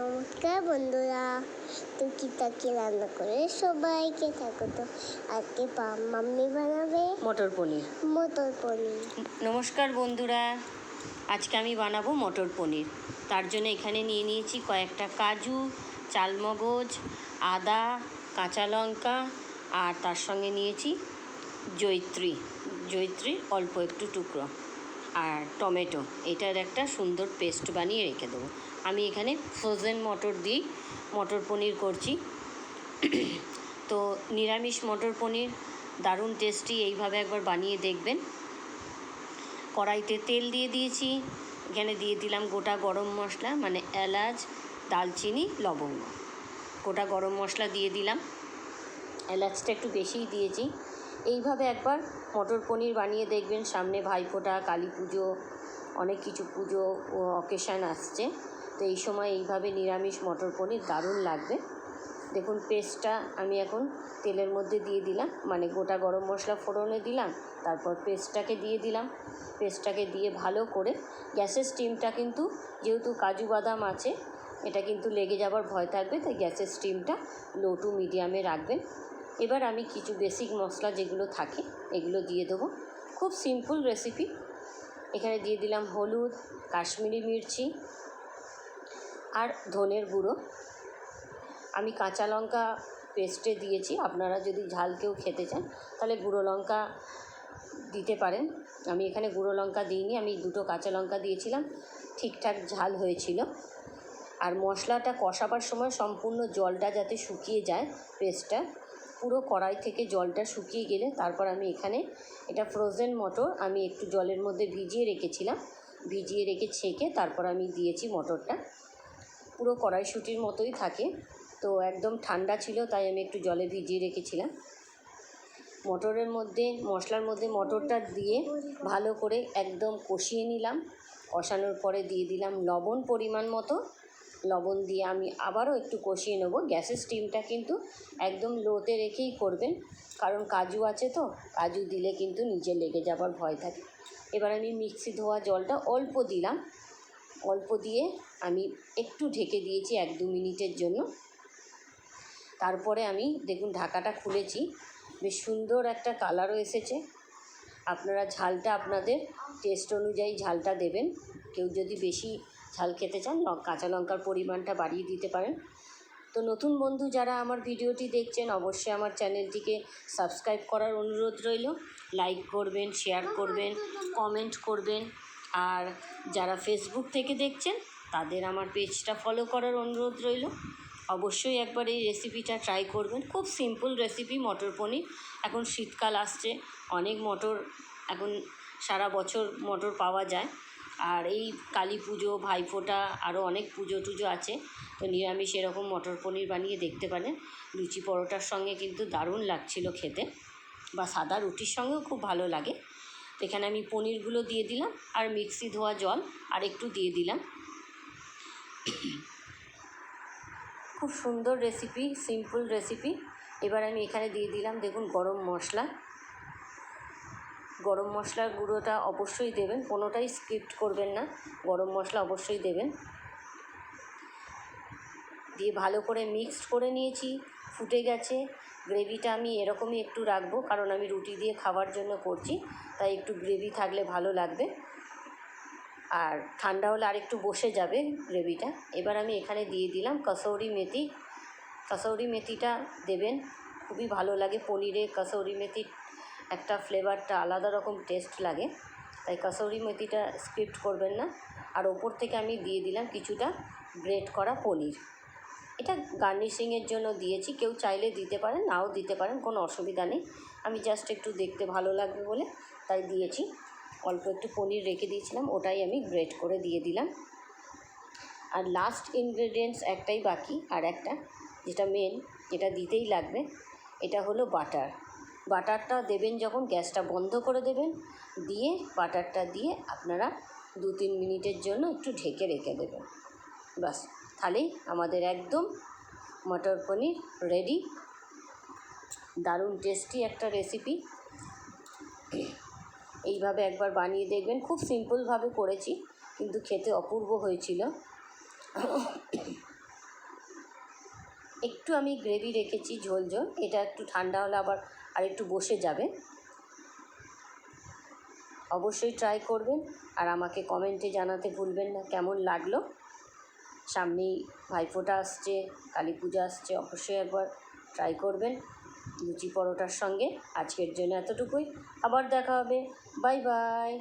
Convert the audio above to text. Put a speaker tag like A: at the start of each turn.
A: নমস্কার বন্ধুরা। টুকি টাকি রান্না করে সবাইকে থাকো তো আজকে মাম্মি বানাবে
B: মটর পনির।
A: মটর পনির।
B: নমস্কার বন্ধুরা। আজকে আমি বানাবো মটর পনির। তার জন্য এখানে নিয়ে নিয়েছি কয়েকটা কাজু চালমগজ আদা কাঁচা লঙ্কা আর তার সঙ্গে নিয়েছি জৈত্রী। জৈত্রীর অল্প একটু টুকরো। আর টমেটো, এটার একটা সুন্দর পেস্ট বানিয়ে রেখে দেবো। আমি এখানে ফ্রোজেন মটর দিয়েই মটর পনির করছি। তো নিরামিষ মটর পনির, দারুণ টেস্টি এইভাবে একবার বানিয়ে দেখবেন। কড়াইতে তেল দিয়ে দিয়েছি, এখানে দিয়ে দিলাম গোটা গরম মশলা মানে এলাচ, দালচিনি, লবঙ্গ। গোটা গরম মশলা দিয়ে দিলাম। এলাচটা একটু বেশিই দিয়েছি। এইভাবে একবার মটর পনির বানিয়ে দেখবেন, সামনে ভাইফোঁটা, কালী পুজো, অনেক কিছু পুজো ও অকেশান আসছে। তো এই সময় এইভাবে নিরামিষ মটর পনির দারুণ লাগবে। দেখুন, পেস্টটা আমি এখন তেলের মধ্যে দিয়ে দিলাম মানে গোটা গরম মশলা ফোড়নে দিলাম, তারপর পেস্টটাকে দিয়ে দিলাম। পেস্টটাকে দিয়ে ভালো করে গ্যাসের স্টিমটা কিন্তু যেহেতু কাজু বাদাম আছে, এটা কিন্তু লেগে যাবার ভয় থাকবে, তাই গ্যাসের স্টিমটা লো টু মিডিয়ামে রাখবেন। এবার আমি কিছু বেসিক মশলা যেগুলো থাকে, এগুলো দিয়ে দেবো। খুব সিম্পল রেসিপি এখানে দিয়ে দিলাম হলুদ, কাশ্মীরি মির্চি আর ধনের গুঁড়ো। আমি কাঁচা লঙ্কা পেস্টে দিয়েছি। আপনারা যদি ঝাল কেউ খেতে চান, তাহলে গুঁড়ো লঙ্কা দিতে পারেন। আমি এখানে গুঁড়ো লঙ্কা দিইনি, আমি দুটো কাঁচা লঙ্কা দিয়েছিলাম। ঠিকঠাক ঝাল হয়েছিল। আর মশলাটা কষাবার সময় সম্পূর্ণ জলটা যাতে শুকিয়ে যায় পেস্টটা পুরো কড়াই থেকে জলটা শুকিয়ে গেলে তারপর আমি এখানে এটা ফ্রোজেন মটর আমি একটু জলের মধ্যে ভিজিয়ে রেখেছিলাম। ভিজিয়ে রেখে ছেঁকে তারপর আমি দিয়েছি মটরটা। পুরো কড়াইশুঁটির মতোই থাকে। তো একদম ঠান্ডা ছিল, তাই আমি একটু জলে ভিজিয়ে রেখেছিলাম। মটরের মধ্যে, মশলার মধ্যে মটরটা দিয়ে ভালো করে একদম কষিয়ে নিলাম। কষানোর পরে দিয়ে দিলাম লবণ পরিমাণ মতো। লবণ দিয়ে আমি আবারও একটু কষিয়ে নেব। গ্যাসের স্টিমটা কিন্তু একদম লোতে রেখেই করবেন। কারণ কাজু আছে তো, কাজু দিলে কিন্তু নিচে লেগে যাবার ভয় থাকে। এবার আমি মিক্সি ধোয়া জলটা অল্প দিলাম। অল্প দিয়ে আমি একটু ঢেকে দিয়েছি এক দু মিনিটের জন্য। তারপরে আমি, দেখুন ঢাকাটা খুলেছি। বেশ সুন্দর একটা কালারও এসেছে। আপনারা ঝালটা আপনাদের টেস্ট অনুযায়ী ঝালটা দেবেন। কেউ যদি বেশি ঝাল খেতে চান কাঁচা লঙ্কার পরিমাণটা বাড়িয়ে দিতে পারেন। তো নতুন বন্ধু যারা আমার ভিডিওটি দেখছেন, অবশ্যই আমার চ্যানেলটিকে সাবস্ক্রাইব করার অনুরোধ রইল। লাইক করবেন, শেয়ার করবেন, কমেন্ট করবেন। আর যারা ফেসবুক থেকে দেখছেন, তাদের আমার পেজটা ফলো করার অনুরোধ রইল। অবশ্যই একবার এই রেসিপিটা ট্রাই করবেন। খুব সিম্পল রেসিপি মটর পনির। এখন শীতকাল আসছে, অনেক মটর এখন সারা বছর মটর পাওয়া যায়। আর এই কালী পুজো, ভাইফোঁটা আরও অনেক পুজো টুজো আছে। তো নিরামিষ এরকম মটর পনির বানিয়ে দেখতে পারেন। লুচি পরোটার সঙ্গে কিন্তু দারুণ লাগছিল খেতে। বা সাদা রুটির সঙ্গেও খুব ভালো লাগে। এখানে আমি পনিরগুলো দিয়ে দিলাম আর মিক্সি ধোয়া জল আর একটু দিয়ে দিলাম। খুব সুন্দর রেসিপি সিম্পল রেসিপি এবার আমি এখানে দিয়ে দিলাম, দেখুন, গরম মশলা। গরম মশলার গুঁড়োটা অবশ্যই দেবেন, কোনোটাই স্কিপ্ট করবেন না। গরম মশলা অবশ্যই দেবেন। দিয়ে ভালো করে মিক্সড করে নিয়েছি, ফুটে গেছে। গ্রেভিটা আমি এরকমই একটু রাখব, কারণ আমি রুটি দিয়ে খাওয়ার জন্য করছি, তাই একটু গ্রেভি থাকলে ভালো লাগবে। আর ঠান্ডা হলে আরেকটু বসে যাবে গ্রেভিটা এবার আমি এখানে দিয়ে দিলাম কসৌরি মেথি। কসৌরি মেথিটা দেবেন, খুবই ভালো লাগে পনিরে কসৌরি মেথির একটা ফ্লেভারটা আলাদা রকম টেস্ট লাগে। তাই কসৌরি মেথিটা স্ক্রিপ্ট করবেন না। আর ওপর থেকে আমি দিয়ে দিলাম কিছুটা গ্রেট করা পনির। এটা গার্নিশিংয়ের জন্য দিয়েছি। কেউ চাইলে দিতে পারেন, নাও দিতে পারেন, কোনো অসুবিধা নেই। আমি জাস্ট একটু দেখতে ভালো লাগবে বলে তাই দিয়েছি। অল্প একটু পনির রেখে দিয়েছিলাম, ওটাই আমি গ্রেট করে দিয়ে দিলাম। আর লাস্ট ইনগ্রেডিয়েন্টস একটাই বাকি, আর একটা যেটা মেন যেটা দিতেই লাগবে, এটা হলো বাটার। বাটারটা দেবেন যখন, গ্যাসটা বন্ধ করে দেবেন, দিয়ে বাটারটা দিয়ে আপনারা দু তিন মিনিটের জন্য একটু ঢেকে রেখে দেবেন। বাস তাহলেই আমাদের একদম মটর পনির রেডি। দারুণ টেস্টি একটা রেসিপি। এইভাবে একবার বানিয়ে দেখবেন, খুব সিম্পলভাবে করেছি, কিন্তু খেতে অপূর্ব হয়েছিল। একটু আমি গ্রেভি রেখেছি ঝোল ঝোল এটা একটু ঠান্ডা হলে আবার আর একটু বসে যাবে। অবশ্যই ট্রাই করবেন আর আমাকে কমেন্টে জানাতে ভুলবেন না, কেমন লাগল? সামনেই ভাইফোঁটা আসছে, কালী পূজা আসছে, অবশ্যই একবার ট্রাই করবেন লুচি পরোটার সঙ্গে। আজকের জন্য এতটুকুই, আবার দেখা হবে। Bye bye